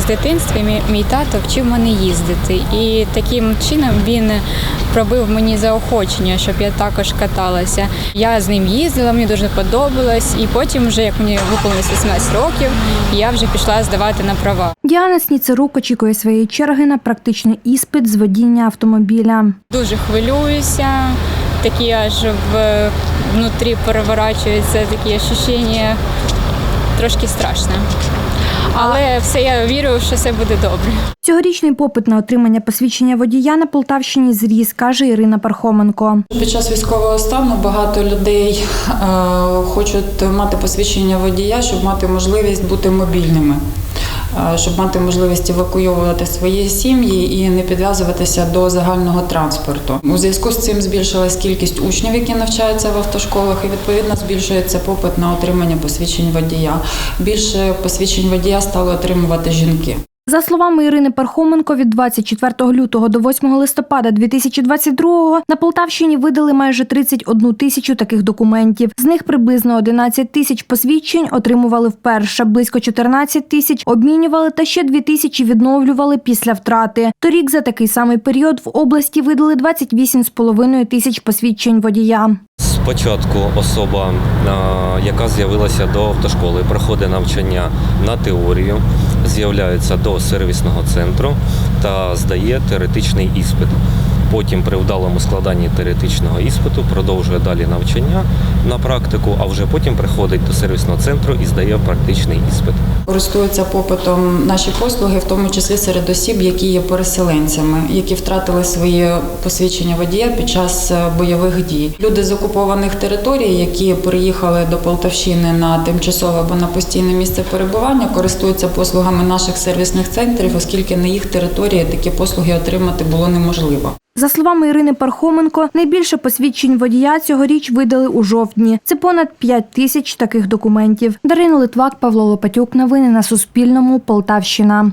З дитинства мій, мій тато вчив мене їздити, і таким чином він пробив мені заохочення, щоб я також каталася. Я з ним їздила, мені дуже подобалось, і потім, вже як мені виповнилось 18 років, я вже пішла здавати на права. Діана Сніцерук очікує своєї черги на практичний іспит з водіння автомобіля. Дуже хвилююся, такі аж в внутрі переворачуються такі ощущення. Трошки страшно. Але все я вірю, що все буде добре. Цьогорічний попит на отримання посвідчення водія на Полтавщині зріс, каже Ірина Пархоменко. Під час військового стану багато людей е, хочуть мати посвідчення водія, щоб мати можливість бути мобільними, щоб мати можливість евакуйовувати свої сім'ї і не підв'язуватися до загального транспорту. У зв'язку з цим збільшилась кількість учнів, які навчаються в автошколах, і відповідно збільшується попит на отримання посвідчень водія. Більше посвідчень водія стали отримувати жінки. За словами Ірини Пархоменко, від 24 лютого до 8 листопада 2022 на Полтавщині видали майже 31 тисячу таких документів. З них приблизно 11 тисяч посвідчень отримували вперше, близько 14 тисяч обмінювали та ще 2 тисячі відновлювали після втрати. Торік за такий самий період в області видали 28,5 тисяч посвідчень водія. Спочатку особа, яка з'явилася до автошколи, проходить навчання на теорію, з'являється до сервісного центру та здає теоретичний іспит. Потім при вдалому складанні теоретичного іспиту продовжує далі навчання на практику, а вже потім приходить до сервісного центру і здає практичний іспит. Користуються попитом наші послуги, в тому числі серед осіб, які є переселенцями, які втратили своє посвідчення водія під час е, бойових дій. Люди з окупованих територій, які приїхали до Полтавщини на тимчасове або на постійне місце перебування, користуються послугами наших сервісних центрів, оскільки на їх території такі послуги отримати було неможливо. За словами Ірини Пархоменко, найбільше посвідчень водія цьогоріч видали у жовтні. Це понад 5 тисяч таких документів. Дарина Литвак, Павло Лопатюк. Новини на Суспільному. Полтавщина.